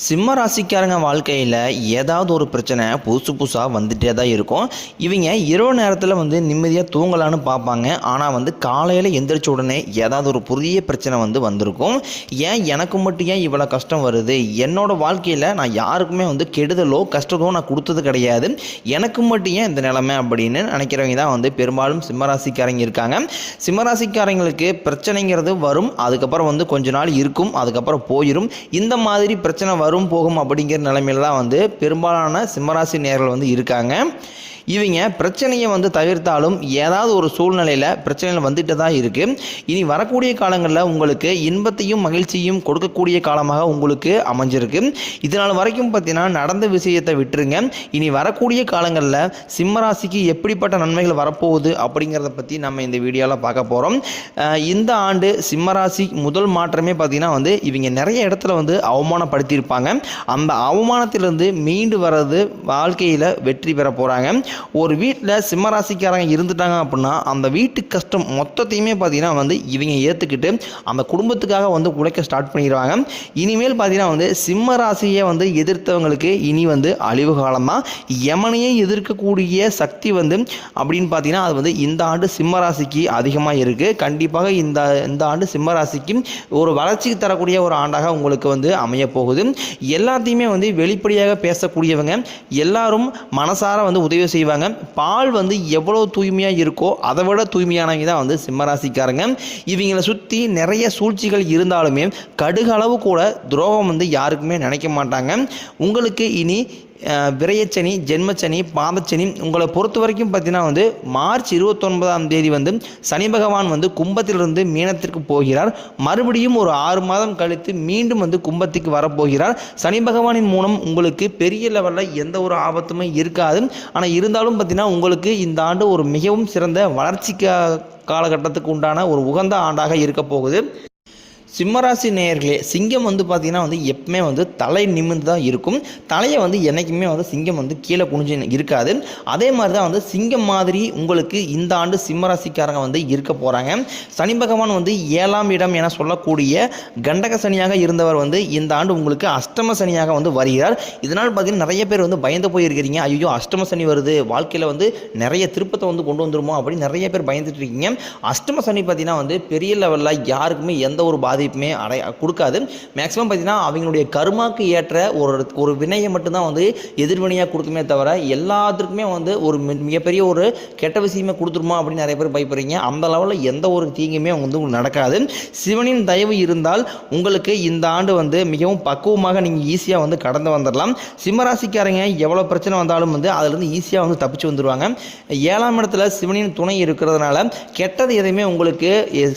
சிம்ம ராசிக்காரங்க வாழ்க்கையில் ஏதாவது ஒரு பிரச்சனை புதுசு புதுசாக வந்துகிட்டே தான் இருக்கும். இவங்க இரவு நேரத்தில் வந்து நிம்மதியாக தூங்கலான்னு பார்ப்பாங்க. ஆனால் வந்து காலையில் எந்திரிச்ச உடனே ஏதாவது ஒரு புதிய பிரச்சனை வந்து வந்திருக்கும். ஏன் எனக்கு மட்டும் ஏன் இவ்வளோ கஷ்டம் வருது? என்னோடய வாழ்க்கையில் நான் யாருக்குமே வந்து கெடுதலோ கஷ்டமோ நான் கொடுத்தது கிடையாது. எனக்கு மட்டும் ஏன் இந்த நிலைமை அப்படின்னு நினைக்கிறவங்க தான் வந்து பெரும்பாலும் சிம்மராசிக்காரங்க இருக்காங்க. சிம்மராசிக்காரங்களுக்கு பிரச்சனைங்கிறது வரும். அதுக்கப்புறம் வந்து கொஞ்ச நாள் இருக்கும். அதுக்கப்புறம் போயிடும் இந்த மாதிரி பிரச்சனை வரும் போகும் அப்படிங்கிற நிலைமையில தான் வந்து பெரும்பாலான சிம்மராசி நேர்கள் வந்து இருக்காங்க. இவங்க பிரச்சனையை வந்து தவிர்த்தாலும் ஏதாவது ஒரு சூழ்நிலையில் பிரச்சனைகள் வந்துட்டு தான் இருக்குது இனி வரக்கூடிய காலங்களில் உங்களுக்கு இன்பத்தையும் மகிழ்ச்சியும் கொடுக்கக்கூடிய காலமாக உங்களுக்கு அமைஞ்சிருக்கு. இதனால் வரைக்கும் பார்த்தீங்கன்னா நடந்த விஷயத்தை விட்டுருங்க. இனி வரக்கூடிய காலங்களில் சிம்மராசிக்கு எப்படிப்பட்ட நன்மைகள் வரப்போகுது அப்படிங்கிறத பற்றி நம்ம இந்த வீடியோவில் பார்க்க போகிறோம் இந்த ஆண்டு சிம்மராசி முதல் மாற்றமே பார்த்தீங்கன்னா வந்து இவங்க நிறைய இடத்துல வந்து அவமானப்படுத்தியிருப்பாங்க. அந்த அவமானத்திலிருந்து மீண்டு வர்றது வாழ்க்கையில் வெற்றி பெற போகிறாங்க ஒரு வீட்டில் சிம்மராசிக்காரங்க இருந்துட்டாங்க அப்படின்னா அந்த வீட்டு கஷ்டம் மொத்தத்தையுமே பார்த்தீங்கன்னா வந்து இவங்க ஏற்றுக்கிட்டு அந்த குடும்பத்துக்காக வந்து உழைக்க ஸ்டார்ட் பண்ணிடுவாங்க. இனிமேல் பார்த்தீங்கன்னா வந்து சிம்ம ராசியை வந்து எதிர்த்தவங்களுக்கு இனி வந்து அழிவு காலம் யமனையே எதிர்க்கக்கூடிய சக்தி வந்து அப்படின்னு பார்த்தீங்கன்னா அது வந்து இந்த ஆண்டு சிம்ம ராசிக்கு அதிகமாக இருக்குது கண்டிப்பாக இந்த இந்த ஆண்டு சிம்ம ராசிக்கு ஒரு வளர்ச்சிக்கு தரக்கூடிய ஒரு ஆண்டாக உங்களுக்கு வந்து அமைய போகுது. எல்லாத்தையுமே வந்து வெளிப்படையாக பேசக்கூடியவங்க எல்லாரும் மனசார வந்து உதவி செய்வாங்க. பால் வந்து எவ்வளோ தூய்மையாக இருக்கோ அதை விட தூய்மையானவங்க தான் வந்து சிம்மராசிக்காரங்க. இவங்களை சுற்றி நிறைய சூழ்ச்சிகள் இருந்தாலுமே கடுகளவு கூட துரோகம் வந்து யாருக்குமே நினைக்க மாட்டாங்க. உங்களுக்கு இனி விரயச்சனி ஜென்மச்சனி பாதச்சனி உங்களை பொறுத்த வரைக்கும் பார்த்தீங்கன்னா வந்து மார்ச் இருபத்தொன்பதாம் தேதி வந்து சனி பகவான் வந்து கும்பத்திலிருந்து மீனத்திற்கு போகிறார். மறுபடியும் ஒரு ஆறு மாதம் கழித்து மீண்டும் வந்து கும்பத்துக்கு வரப்போகிறார். சனி பகவானின் மூலம் உங்களுக்கு பெரிய லெவலில் எந்த ஒரு ஆபத்துமே இருக்காது. ஆனால் இருந்தாலும் பார்த்தீங்கன்னா உங்களுக்கு இந்த ஆண்டு ஒரு மிகவும் சிறந்த வளர்ச்சி கா- காலகட்டத்துக்கு உண்டான ஒரு உகந்த ஆண்டாக இருக்க போகுது. சிம்மராசி நேயர்களே சிங்கம் வந்து பார்த்தீங்கன்னா வந்து எப்பவுமே வந்து தலை நிமிர்ந்து தான் இருக்கும். தலையை வந்து என்றைக்குமே வந்து சிங்கம் வந்து கீழே குனிஞ்சு இருக்காது. அதே மாதிரி தான் வந்து சிங்கம் மாதிரி உங்களுக்கு இந்த ஆண்டு சிம்மராசிக்காரங்க வந்து இருக்க போகிறாங்க சனி பகவான் வந்து ஏழாம் இடம் என சொல்லக்கூடிய கண்டக சனியாக இருந்தவர் வந்து இந்த ஆண்டு உங்களுக்கு அஷ்டம சனியாக வந்து வருகிறார். இதனால் பார்த்தீங்கன்னா நிறைய பேர் வந்து பயந்து போயிருக்கிறீங்க. ஐயோ அஷ்டம சனி வருது. வாழ்க்கையில் வந்து நிறைய திருப்பத்தை வந்து கொண்டு வந்துருமோ அப்படின்னு நிறைய பேர் பயந்துட்டு இருக்கீங்க. அஷ்டம சனி பார்த்தீங்கன்னா வந்து பெரிய லெவலில் யாருக்குமே எந்த ஒரு பாதி பாதிப்புமே அடை கொடுக்காது. மேக்ஸிமம் பார்த்திங்கன்னா அவங்களுடைய கர்மாக்கு ஏற்ற ஒரு ஒரு வினையை மட்டும்தான் வந்து எதிர்வினையாக கொடுக்குமே தவிர எல்லாத்துக்குமே வந்து ஒரு மிகப்பெரிய ஒரு கெட்ட விஷயமே கொடுத்துருமா அப்படின்னு நிறைய பேர் பயப்படுறீங்க. அந்த லெவலில் எந்த ஒரு தீங்குமே வந்து உங்களுக்கு நடக்காது. சிவனின் தயவு இருந்தால் உங்களுக்கு இந்த ஆண்டு வந்து மிகவும் பக்குவமாக நீங்கள் ஈஸியாக வந்து கடந்து வந்துடலாம் சிம்மராசிக்காரங்க எவ்வளோ பிரச்சனை வந்தாலும் வந்து அதுலேருந்து ஈஸியாக வந்து தப்பிச்சு வந்துடுவாங்க ஏழாம் இடத்துல சிவனின் துணை இருக்கிறதுனால கெட்டது எதையுமே உங்களுக்கு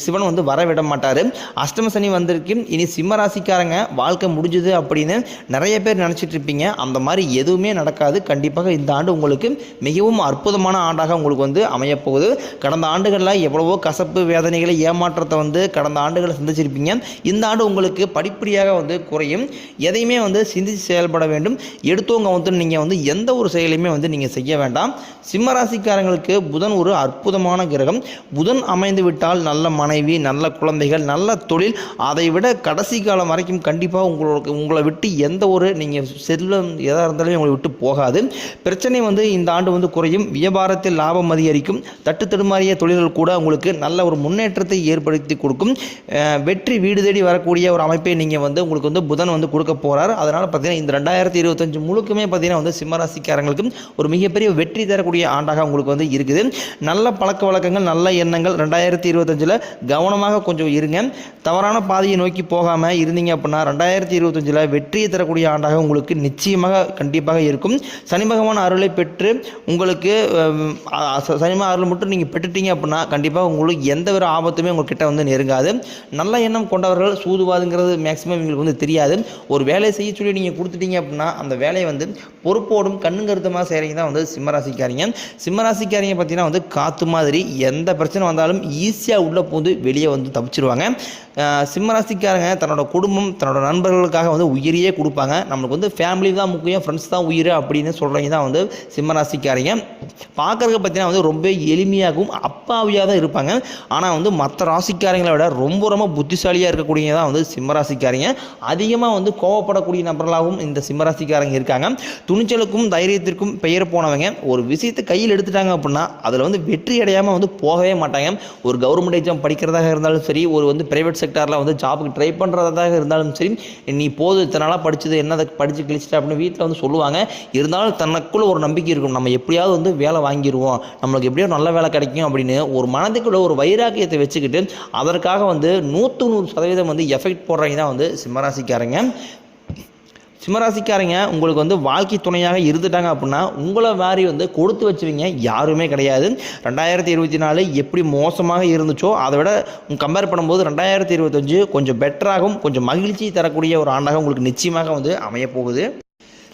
சிவன் வந்து வர விட மாட்டார். அஷ்டம சனி வந்திருக்கு. இனி சிம்ம ராசிக்காரங்க வாழ்க்கை முடிஞ்சுது அப்படின்னு நிறைய பேர் நினச்சிட்டு இருப்பீங்க. அந்த மாதிரி எதுவுமே நடக்காது. கண்டிப்பாக இந்த ஆண்டு உங்களுக்கு மிகவும் அற்புதமான ஆண்டாக உங்களுக்கு வந்து அமையப்போகுது. கடந்த ஆண்டுகளில் எவ்வளவோ கசப்பு வேதனைகளை ஏமாற்றத்தை வந்து கடந்த ஆண்டுகளை சந்திச்சிருப்பீங்க. இந்த ஆண்டு உங்களுக்கு படிப்படியாக வந்து குறையும். எதையுமே வந்து சிந்தித்து செயல்பட வேண்டும். எடுத்தவங்க வந்து நீங்கள் வந்து எந்த ஒரு செயலையுமே வந்து நீங்கள் செய்ய வேண்டாம். சிம்ம ராசிக்காரங்களுக்கு புதன் ஒரு அற்புதமான கிரகம். புதன் அமைந்து விட்டால் நல்ல மனைவி நல்ல குழந்தைகள் நல்ல தொழில் அதை விட கடைசி காலம் வரைக்கும் கண்டிப்பாக உங்களுக்கு உங்களை விட்டு எந்த ஒரு நீங்கள் செல்லும் எதாக இருந்தாலும் உங்களை விட்டு போகாது. பிரச்சனை வந்து இந்த ஆண்டு வந்து குறையும். வியாபாரத்தில் லாபம் அதிகரிக்கும். தட்டு தடுமாறிய தொழில்கள் கூட உங்களுக்கு நல்ல ஒரு முன்னேற்றத்தை ஏற்படுத்தி கொடுக்கும். வெற்றி வீடு தேடி வரக்கூடிய ஒரு அமைப்பை நீங்கள் வந்து உங்களுக்கு வந்து புதன் வந்து கொடுக்க போகிறார் அதனால் பார்த்தீங்கன்னா இந்த ரெண்டாயிரத்தி இருபத்தஞ்சு முழுக்குமே பார்த்தீங்கன்னா வந்து சிம்மராசிக்காரங்களுக்கு ஒரு மிகப்பெரிய வெற்றி தரக்கூடிய ஆண்டாக உங்களுக்கு வந்து இருக்குது. நல்ல பழக்க வழக்கங்கள் நல்ல எண்ணங்கள் ரெண்டாயிரத்தி இருபத்தஞ்சில் கவனமாக கொஞ்சம் இருங்க. தவறான பாதையை நோக்கி போகாமல் இருந்தீங்க அப்படின்னா ரெண்டாயிரத்தி இருபத்தஞ்சில் வெற்றியை தரக்கூடிய ஆண்டாக உங்களுக்கு நிச்சயமாக கண்டிப்பாக இருக்கும். சனி பகவான் அருளை பெற்று உங்களுக்கு சனிம அருள் மட்டும் நீங்கள் பெற்றுட்டீங்க அப்படின்னா கண்டிப்பாக உங்களுக்கு எந்த ஒரு ஆபத்துமே உங்கள்கிட்ட வந்து நெருங்காது. நல்ல எண்ணம் கொண்டவர்கள் சூதுவாதுங்கிறது மேக்ஸிமம் எங்களுக்கு வந்து தெரியாது. ஒரு வேலையை செய்ய சொல்லி நீங்கள் கொடுத்துட்டீங்க அப்படின்னா அந்த வேலையை வந்து பொறுப்போடும் கண்ணுங்கருத்தமாக செய்கிறீங்க தான் வந்து சிம்மராசிக்காரங்க. சிம்மராசிக்காரங்க பார்த்தீங்கன்னா வந்து காற்று மாதிரி எந்த பிரச்சனை வந்தாலும் ஈஸியாக உள்ளே போந்து வெளியே வந்து தப்பிச்சிருவாங்க. சிம்மராசிக்காரங்க தன்னோட குடும்பம் தன்னோட நண்பர்களுக்காக வந்து உயிரையே கொடுப்பாங்க. நம்மளுக்கு வந்து ஃபேமிலி தான் முக்கியம் ஃப்ரெண்ட்ஸ் தான் உயிர் அப்படின்னு சொல்கிறவங்க தான் வந்து சிம்மராசிக்காரங்க. பார்க்குறதுக்கு பார்த்தீங்கன்னா வந்து ரொம்ப எளிமையாகவும் அப்பாவியாக தான் இருப்பாங்க. ஆனால் வந்து மற்ற ராசிக்காரங்களை விட ரொம்ப ரொம்ப புத்திசாலியாக இருக்கக்கூடியவங்க தான் வந்து சிம்மராசிக்காரங்க. அதிகமாக வந்து கோவப்படக்கூடிய நபர்களாகவும் இந்த சிம்மராசிக்காரங்க இருக்காங்க. துணிச்சலுக்கும் தைரியத்திற்கும் பெயர் போனவங்க. ஒரு விஷயத்தை கையில் எடுத்துட்டாங்க அப்படின்னா அதில் வந்து வெற்றி அடையாமல் வந்து போகவே மாட்டாங்க. ஒரு கவர்மெண்ட் எக்ஸாம் படிக்கிறதாக இருந்தாலும் சரி ஒரு வந்து பிரைவேட் செக்டாரில் வந்து ஜாபுக்கு ட்ரை பண்ணுறதாக இருந்தாலும் சரி நீ போது இத்தனை நாளாக படிச்சது என்ன அதை படித்து கிழிச்சிட்ட அப்படின்னு வீட்டில் வந்து சொல்லுவாங்க. இருந்தாலும் தனக்குள்ளே ஒரு நம்பிக்கை இருக்கும். நம்ம எப்படியாவது வந்து வேலை வாங்கிடுவோம் நம்மளுக்கு எப்படியோ நல்ல வேலை கிடைக்கும் அப்படின்னு ஒரு மனதுக்குள்ள ஒரு வைராக்கியத்தை வச்சுக்கிட்டு அதற்காக வந்து நூற்று நூறு சதவீதம் வந்து எஃபெக்ட் போடுறவங்க தான் வந்து சிம்மராசிக்காரங்க. சிம்மராசிக்காரங்க உங்களுக்கு வந்து வாழ்க்கை துணையாக இருந்துட்டாங்க அப்படின்னா உங்களை மாதிரி வந்து கொடுத்து வச்சுவீங்க யாருமே கிடையாது. ரெண்டாயிரத்தி இருபத்தி நாலு எப்படி மோசமாக இருந்துச்சோ அதை விட கம்பேர் பண்ணும்போது ரெண்டாயிரத்தி இருபத்தஞ்சு கொஞ்சம் பெட்டராகவும் கொஞ்சம் மகிழ்ச்சி தரக்கூடிய ஒரு ஆண்டாக உங்களுக்கு நிச்சயமாக வந்து அமையப்போகுது.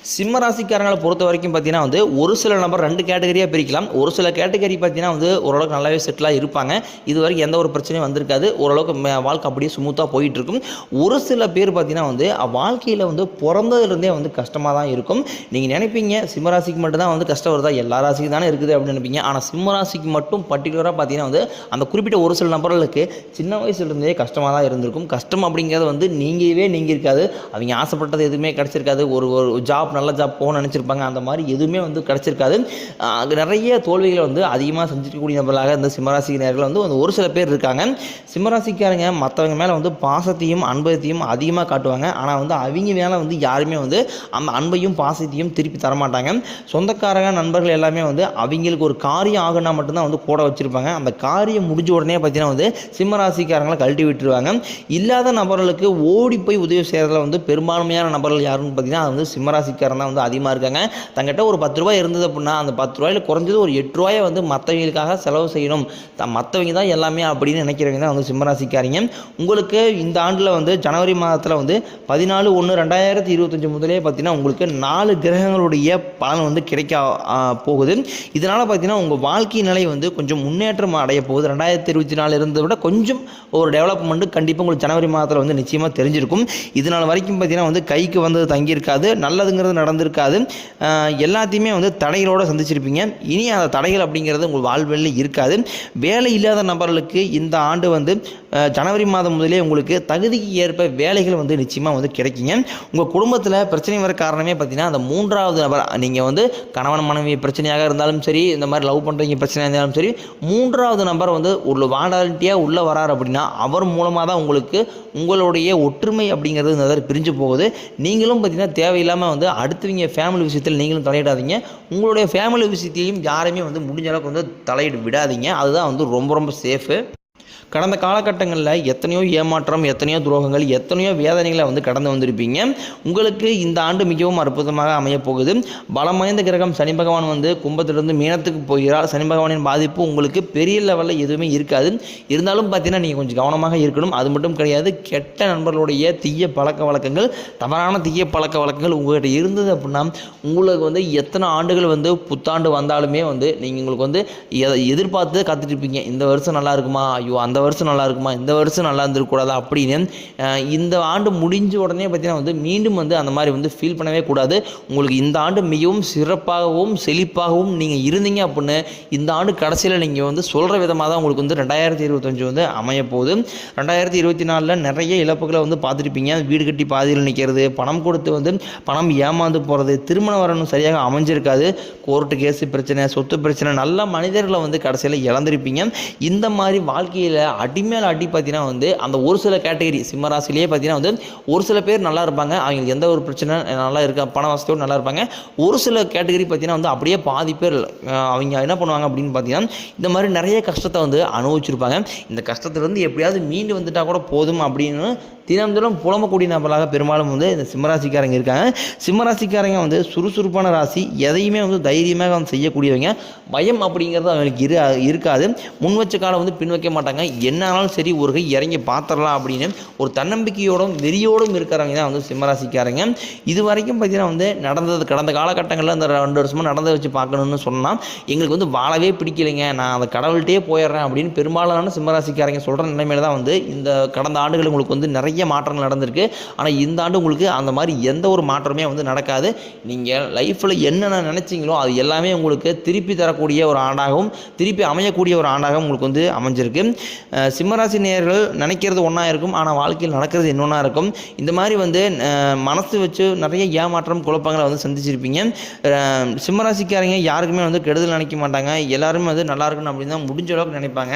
சிம்ம ராசிக்காரங்களை பொறுத்த வரைக்கும் பார்த்தீங்கன்னா வந்து ஒரு சில நபர் ரெண்டு கேட்டகரியாக பிரிக்கலாம். ஒரு சில கேட்டகரி பார்த்தீங்கன்னா வந்து ஓரளவுக்கு நல்லாவே செட்டிலாக இருப்பாங்க. இது வரைக்கும் எந்த ஒரு பிரச்சனையும் வந்திருக்காது. ஓரளவுக்கு வாழ்க்கை அப்படியே ஸ்மூத்தாக போயிட்டு இருக்கும் ஒரு சில பேர் பார்த்தீங்கன்னா வந்து வாழ்க்கையில் வந்து பிறந்ததுலேருந்தே வந்து கஷ்டமாக தான் இருக்கும். நீங்கள் நினைப்பீங்க சிம்ம ராசிக்கு மட்டும்தான் வந்து கஷ்டம் வருதா? எல்லா ராசிக்கு தானே இருக்குது அப்படின்னு நினைப்பீங்க. ஆனால் சிம்ம ராசிக்கு மட்டும் பர்டிகுலராக பார்த்தீங்கன்னா வந்து அந்த குறிப்பிட்ட ஒரு சில நபர்களுக்கு சின்ன வயசுலேருந்தே கஷ்டமாக தான் இருந்திருக்கும். கஷ்டம் அப்படிங்கிறது வந்து நீங்கவே நீங்கள் இருக்காது அவங்க ஆசைப்பட்டது எதுவுமே கிடச்சிருக்காது. ஒரு ஒரு ஜாப் நல்ல ஜாப் போகணும்னு நினச்சிருப்பாங்க. அந்த மாதிரி எதுவுமே வந்து கிடச்சிருக்காது. நிறைய தோல்விகளை வந்து அதிகமாக செஞ்சிருக்கக்கூடிய நபர்களாக இந்த சிம்மராசி நேர்கள் வந்து ஒரு சில பேர் இருக்காங்க. சிம்மராசிக்காரங்க மற்றவங்க மேலே வந்து பாசத்தையும் அன்பத்தையும் அதிகமாக காட்டுவாங்க. ஆனால் வந்து அவங்க மேலே வந்து யாருமே வந்து அந்த அன்பையும் பாசத்தையும் திருப்பி தரமாட்டாங்க. சொந்தக்காரங்க நண்பர்கள் எல்லாமே வந்து அவங்களுக்கு ஒரு காரியம் ஆகுனா மட்டும்தான் வந்து கூட வச்சுருப்பாங்க. அந்த காரியம் முடிஞ்ச உடனே பார்த்தீங்கன்னா வந்து சிம்மராசிக்காரங்களை கழட்டி விட்டுருவாங்க. இல்லாத நபர்களுக்கு ஓடி போய் உதவி செய்கிறதுல வந்து பெரும்பான்மையான நபர்கள் யாருன்னு பார்த்தீங்கன்னா அது வந்து தான் வந்து அதிகமாக இருக்காங்க. தங்கிட்ட ஒரு பத்து ரூபாய் இருந்தது அப்படின்னா அந்த பத்து ரூபாயில் குறைஞ்சது ஒரு எட்டு ரூபாயை வந்து மற்றவங்களுக்காக செலவு செய்யணும். மற்றவங்க தான் எல்லாமே அப்படின்னு நினைக்கிறவங்க தான் வந்து சிம்மராசிக்காரிங்க. உங்களுக்கு இந்த ஆண்டில் வந்து ஜனவரி மாதத்தில் வந்து பதினாலு ஒன்று ரெண்டாயிரத்தி இருபத்தஞ்சி முதலே பார்த்தீங்கன்னா உங்களுக்கு நாலு கிரகங்களுடைய பலன் வந்து கிடைக்க போகுது. இதனால் பார்த்தீங்கன்னா உங்கள் வாழ்க்கை நிலை வந்து கொஞ்சம் முன்னேற்றம் அடைய போகுது. ரெண்டாயிரத்தி இருபத்தி நாலு இருந்ததை விட கொஞ்சம் ஒரு டெவலப்மெண்ட் கண்டிப்பாக உங்களுக்கு ஜனவரி மாதத்தில் வந்து நிச்சயமாக தெரிஞ்சிருக்கும். இதனால் வரைக்கும் பார்த்தீங்கன்னா வந்து கைக்கு வந்தது தங்கியிருக்காது. நல்லதுங்கிறது நடந்திருக்காது. எல்லாத்தையுமே வந்து தடைகளோடு சந்திச்சிருப்பீங்க. இனி அந்த தடைகள் அப்படிங்கிறது உங்கள் வாழ்வில் இருக்காது. வேலை இல்லாத நபர்களுக்கு இந்த ஆண்டு வந்து ஜனவரி மாதம் முதலே உங்களுக்கு தகுதிக்கு ஏற்ப வேலைகள் வந்து நிச்சயமாக வந்து கிடைக்குங்க. உங்கள் குடும்பத்தில் பிரச்சனை வர காரணமே பார்த்தீங்கன்னா அந்த மூன்றாவது நபர் நீங்கள் வந்து கணவன் மனைவி பிரச்சனையாக இருந்தாலும் சரி இந்த மாதிரி லவ் பண்ணுறீங்க பிரச்சனையாக இருந்தாலும் சரி மூன்றாவது நபர் வந்து உள்ள வாடாலிட்டியாக உள்ளே வரார் அப்படின்னா அவர் மூலமாக தான் உங்களுக்கு உங்களுடைய ஒற்றுமை அப்படிங்கிறது இந்த பிரிஞ்சு போகுது. நீங்களும் பார்த்தீங்கன்னா தேவையில்லாமல் வந்து அடுத்தவங்க ஃபேமிலி விஷயத்தில் நீங்களும் தலையிடாதீங்க. உங்களுடைய ஃபேமிலி விஷயத்தையும் யாரையுமே வந்து முடிஞ்ச அளவுக்கு வந்து தலையிட விடாதீங்க. அதுதான் வந்து ரொம்ப ரொம்ப சேஃபு கடந்த காலகட்டங்களில் எத்தனையோ ஏமாற்றம் எத்தனையோ துரோகங்கள் எத்தனையோ வேதனைகளை வந்து கடந்து வந்திருப்பீங்க. உங்களுக்கு இந்த ஆண்டு மிகவும் அற்புதமாக அமையப்போகுது பலம் வாய்ந்த கிரகம் சனி பகவான் வந்து கும்பத்திலிருந்து மீனத்துக்கு போகிறார். சனி பகவானின் பாதிப்பு உங்களுக்கு பெரிய லெவலில் எதுவுமே இருக்காது. இருந்தாலும் பார்த்தீங்கன்னா நீங்கள் கொஞ்சம் கவனமாக இருக்கணும். அது மட்டும் கிடையாது கெட்ட நண்பர்களுடைய தீய பழக்க வழக்கங்கள் தவறான தீய பழக்க வழக்கங்கள் உங்கள்கிட்ட இருந்தது அப்படின்னா உங்களுக்கு வந்து எத்தனை ஆண்டுகள் வந்து புத்தாண்டு வந்தாலுமே வந்து நீங்கள் உங்களுக்கு வந்து எதை எதிர்பார்த்து காத்துட்டு இருப்பீங்க. இந்த வருஷம் நல்லா இருக்குமா? ஐயோ அந்த வருஷம் நல்லா இருக்குமா? இந்த வருஷம் நல்லா இருந்திருக்கூடாதா அப்படின்னு இந்த ஆண்டு முடிஞ்ச உடனே பார்த்தீங்கன்னா வந்து மீண்டும் வந்து அந்த மாதிரி வந்து ஃபீல் பண்ணவே கூடாது. உங்களுக்கு இந்த ஆண்டு மிகவும் சிறப்பாகவும் செழிப்பாகவும் நீங்கள் இருந்தீங்க அப்படின்னு இந்த ஆண்டு கடைசியில் நீங்கள் வந்து சொல்கிற விதமாக தான் உங்களுக்கு வந்து ரெண்டாயிரத்தி இருபத்தஞ்சு வந்து அமைய போகுது. ரெண்டாயிரத்தி இருபத்தி நாலில் நிறைய இழப்புகளை வந்து பார்த்துருப்பீங்க. வீடு கட்டி பாதியில் நிற்கிறது பணம் கொடுத்து வந்து பணம் ஏமாந்து போகிறது திருமண வரணும் சரியாக அமைஞ்சிருக்காது. கோர்ட்டு கேஸு பிரச்சனை சொத்து பிரச்சனை நல்ல மனிதர்களை வந்து கடைசியில் இழந்திருப்பீங்க. இந்த மாதிரி வாழ்க்கையில் அடிமேல் அடி பார்த்தீங்கன்னா வந்து அந்த ஒரு சில கேட்டகரி சிம்மராசிலேயே பார்த்தீங்கன்னா வந்து ஒரு சில பேர் நல்லா இருப்பாங்க. அவங்களுக்கு எந்த ஒரு பிரச்சனை நல்லா இருக்க பண வசதியோடு நல்லா இருப்பாங்க. ஒரு சில கேட்டகரி பார்த்தீங்கன்னா வந்து அப்படியே பாதி பேர் அவங்க என்ன பண்ணுவாங்க அப்படின்னு பார்த்தீங்கன்னா இந்த மாதிரி நிறைய கஷ்டத்தை வந்து அனுபவிச்சிருப்பாங்க. இந்த கஷ்டத்துலேருந்து எப்படியாவது மீண்டு வந்துட்டால் கூட போதும் அப்படின்னு தினம் புலம்பக்கூடிய நபர்களாக பெரும்பாலும் வந்து இந்த சிம்மராசிக்காரங்க இருக்காங்க. சிம்மராசிக்காரங்க வந்து சுறுசுறுப்பான ராசி எதையுமே வந்து தைரியமாக வந்து செய்யக்கூடியவங்க. பயம் அப்படிங்கிறது அவங்களுக்கு இரு இருக்காது. முன் வச்ச காலம் வந்து பின் வைக்க மாட்டாங்க. என்ன ஆனாலும் சரி ஒரு கை இறங்கி பார்த்துடலாம் அப்படின்னு ஒரு தன்னம்பிக்கையோடும் வெறியோடும் இருக்கிறவங்க தான் வந்து சிம்மராசிக்காரங்க. இது வரைக்கும் பார்த்தீங்கன்னா வந்து நடந்தது கடந்த காலகட்டங்களில் அந்த ரெண்டு வருஷமாக நடந்து வச்சு பார்க்கணுன்னு சொன்னால் எங்களுக்கு வந்து வாழவே பிடிக்கலைங்க. நான் அந்த கடவுள்கிட்டே போயிடுறேன் அப்படின்னு பெரும்பாலான சிம்மராசிக்காரங்க சொல்கிற நிலைமையில தான் வந்து இந்த கடந்த ஆண்டுகள் உங்களுக்கு வந்து நிறைய மாற்றங்கள் நடந்திருக்கு. ஆனால் இந்த ஆண்டு உங்களுக்கு அந்த மாதிரி எந்த ஒரு மாற்றமே வந்து நடக்காது. நீங்கள் லைஃப்பில் என்னென்ன நினச்சிங்களோ அது எல்லாமே உங்களுக்கு திருப்பி தரக்கூடிய ஒரு ஆண்டாகவும் திருப்பி அமையக்கூடிய ஒரு ஆண்டாகவும் உங்களுக்கு வந்து அமைஞ்சிருக்கு. சிம்மராசி நேயர்கள் நினைக்கிறது ஒன்றா இருக்கும் ஆனால் வாழ்க்கையில் நடக்கிறது இன்னொன்றா இருக்கும். இந்த மாதிரி வந்து மனசு வச்சு நிறைய ஏமாற்றம் குழப்பங்களை வந்து சந்திச்சிருப்பீங்க. சிம்மராசிக்காரங்க யாருக்குமே வந்து கெடுதல் நினைக்க மாட்டாங்க. எல்லாருமே வந்து நல்லா இருக்கணும் அப்படின்னு தான் முடிஞ்ச அளவுக்கு நினைப்பாங்க.